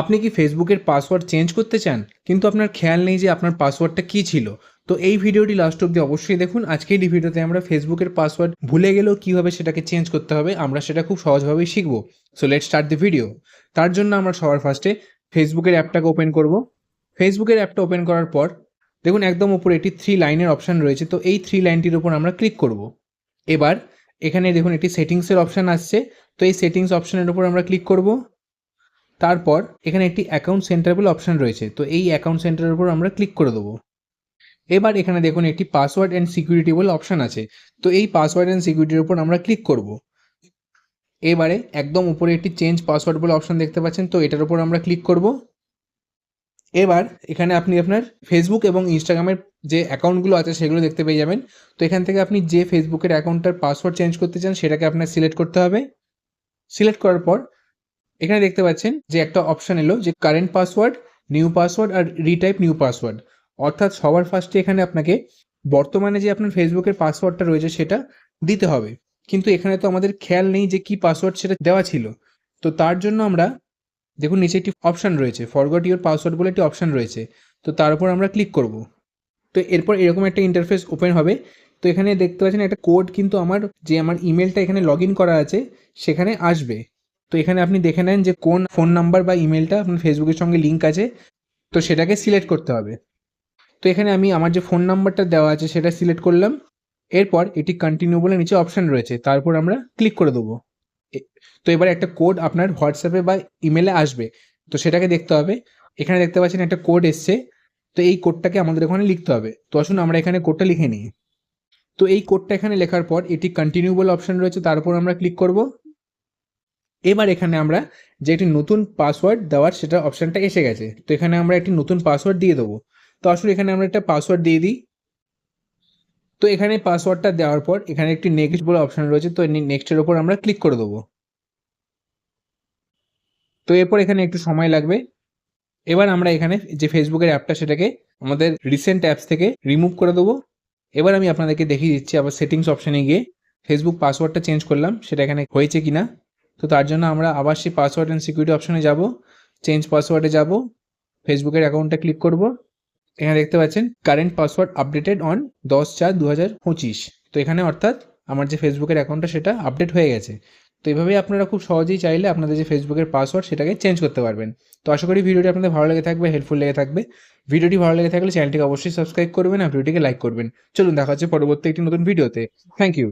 আপনি কি ফেসবুকের পাসওয়ার্ড চেঞ্জ করতে চান? কিন্তু আপনার খেয়াল নেই যে আপনার পাসওয়ার্ডটা কী ছিল। তো এই ভিডিওটি লাস্ট অব্দি অবশ্যই দেখুন। আজকের এই ভিডিওতে আমরা ফেসবুকের পাসওয়ার্ড ভুলে গেলেও কীভাবে সেটাকে চেঞ্জ করতে হবে, আমরা সেটা খুব সহজভাবেই শিখব। So let start the video তার জন্য আমরা সবার ফার্স্টে ফেসবুকের অ্যাপটাকে ওপেন করব। ফেসবুকের অ্যাপটা ওপেন করার পর, দেখুন একদম উপরে একটি থ্রি লাইনের অপশান রয়েছে। তো এই থ্রি লাইনটির উপর আমরা ক্লিক করব। এবার, এখানে দেখুন একটি সেটিংসের অপশান আসছে। তো এই সেটিংস অপশানের উপর আমরা ক্লিক করব। তারপর এখানে একটি অ্যাকাউন্ট সেন্টারেবল অপশান রয়েছে। তো এই অ্যাকাউন্ট সেন্টারের উপর আমরা ক্লিক করে দেবো। এবার এখানে দেখুন একটি পাসওয়ার্ড অ্যান্ড সিকিউরিটি বলে অপশান আছে। তো এই পাসওয়ার্ড অ্যান্ড সিকিউরিটির উপর আমরা ক্লিক করব। এবারে একদম উপরে একটি চেঞ্জ পাসওয়ার্ড বলে অপশান দেখতে পাচ্ছেন। তো এটার উপর আমরা ক্লিক করব। এবার এখানে আপনি আপনার ফেসবুক এবং ইনস্টাগ্রামের যে অ্যাকাউন্টগুলো আছে সেগুলো দেখতে পেয়ে যাবেন। তো এখান থেকে আপনি যে ফেসবুকের অ্যাকাউন্টটার পাসওয়ার্ড চেঞ্জ করতে চান সেটাকে আপনার সিলেক্ট করতে হবে। সিলেক্ট করার পর এখানে দেখতে পাচ্ছেন যে একটা অপশান এলো যে কারেন্ট পাসওয়ার্ড নিউ পাসওয়ার্ড আর রিটাইপ নিউ পাসওয়ার্ড অর্থাৎ সবার ফার্স্টে এখানে আপনাকে বর্তমানে যে আপনার ফেসবুকের পাসওয়ার্ডটা রয়েছে সেটা দিতে হবে। কিন্তু এখানে তো আমাদের খেয়াল নেই যে কি পাসওয়ার্ড সেটা দেওয়া ছিল। তো তার জন্য আমরা দেখুন নিচে একটি অপশান রয়েছে ফরগট ইউর পাসওয়ার্ড বলে একটি অপশান রয়েছে। তো তার উপর আমরা ক্লিক করব। তো এরপর এরকম একটা ইন্টারফেস ওপেন হবে। তো এখানে দেখতে পাচ্ছেন একটা কোড কিন্তু আমার যে আমার ইমেলটা এখানে লগ করা আছে, সেখানে আসবে। তো এখানে আপনি দেখে নেন যে কোন ফোন নাম্বার বা ইমেলটা আপনার ফেসবুকের সঙ্গে লিঙ্ক আছে, তো সেটাকে সিলেক্ট করতে হবে। তো এখানে আমি আমার যে ফোন নাম্বারটা দেওয়া আছে সেটা সিলেক্ট করলাম। এরপর এটি কন্টিনিউ বলে নিচে অপশান রয়েছে, তারপর আমরা ক্লিক করে দেবো। তো এবার একটা কোড আপনার হোয়াটসঅ্যাপে বা ইমেলে আসবে, তো সেটাকে দেখতে হবে। এখানে দেখতে পাচ্ছেন একটা কোড এসছে, তো এই কোডটাকে আমাদের ওখানে লিখতে হবে। তো আসুন আমরা এখানে কোডটা লিখে নিই। তো এই কোডটা এখানে লেখার পর এটি কন্টিনিউ বলে অপশান রয়েছে তার উপর আমরা ক্লিক করব। এবার এখানে আমরা যে একটি নতুন পাসওয়ার্ড দেওয়ার সেটা অপশানটা এসে গেছে। তো এখানে আমরা একটি নতুন পাসওয়ার্ড দিয়ে দেবো। তো আসলে এখানে আমরা একটা পাসওয়ার্ড দিয়ে দিই। তো এখানে পাসওয়ার্ডটা দেওয়ার পর এখানে একটি নেক্সট বলে অপশান রয়েছে। তো নেক্সটের ওপর আমরা ক্লিক করে দেবো। তো এরপর এখানে একটু সময় লাগবে। এবার আমরা এখানে যে ফেসবুকের অ্যাপটা সেটাকে আমাদের রিসেন্ট অ্যাপস থেকে রিমুভ করে দেবো। এবার আমি আপনাদেরকে দেখিয়ে দিচ্ছি আবার সেটিংস অপশানে গিয়ে ফেসবুক পাসওয়ার্ডটা চেঞ্জ করলাম। সেটা এখানে হয়েছে কি না তো তার জন্য আমরা আবার সেই পাসওয়ার্ড অ্যান্ড সিকিউরিটি অপশানে যাব চেঞ্জ পাসওয়ার্ডে যাব ফেসবুকের অ্যাকাউন্টটা ক্লিক করব। এখানে দেখতে পাচ্ছেন কারেন্ট পাসওয়ার্ড আপডেটেড অন দশ চার দু তো এখানে অর্থাৎ আমার যে ফেসবুকের অ্যাকাউন্টটা সেটা আপডেট হয়ে গেছে। তো এইভাবেই আপনারা খুব সহজেই চাইলে আপনাদের যে ফেসবুকের পাসওয়ার্ড সেটাকে চেঞ্জ করতে পারবেন। তো আশা করি ভিডিওটি আপনাদের ভালো লেগে থাকবে হেল্পফুল লেগে থাকবে। ভিডিওটি ভালো লেগে থাকলে চ্যানেলটিকে অবশ্যই সাবস্ক্রাইব করবেন আর ভিডিওটিকে লাইক করবেন। চলুন, দেখা হচ্ছে পরবর্তী একটি নতুন ভিডিওতে। Thank you